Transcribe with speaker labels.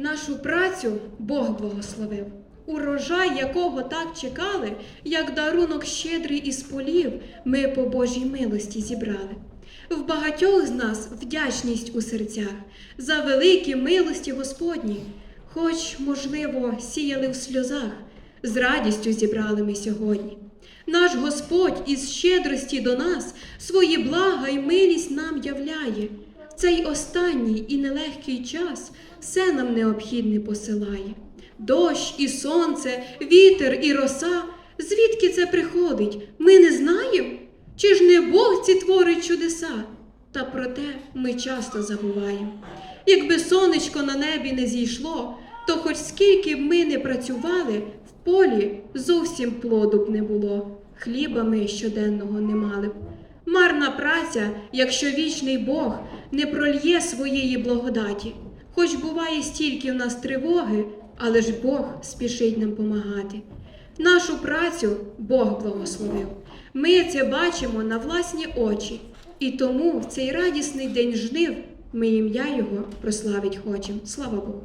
Speaker 1: Нашу працю Бог благословив. Урожай, якого так чекали, як дарунок щедрий із полів, ми по Божій милості зібрали. В багатьох з нас вдячність у серцях за великі милості Господні, хоч, можливо, сіяли в сльозах, з радістю зібрали ми сьогодні. Наш Господь із щедрості до нас свої блага й милість нам являє. Цей останній і нелегкий час все нам необхідне посилає. Дощ і сонце, вітер і роса. Звідки це приходить? Ми не знаємо? Чи ж не Бог ці творить чудеса? Та проте ми часто забуваємо. Якби сонечко на небі не зійшло, то хоч скільки б ми не працювали, в полі зовсім плоду б не було, хліба ми щоденного не мали б. Марна праця, якщо вічний Бог не прольє своєї благодаті. Хоч буває стільки в нас тривоги, але ж Бог спішить нам помагати. Нашу працю Бог благословив. Ми це бачимо на власні очі, і тому в цей радісний день жнив ми ім'я Його прославить хочемо. Слава Богу!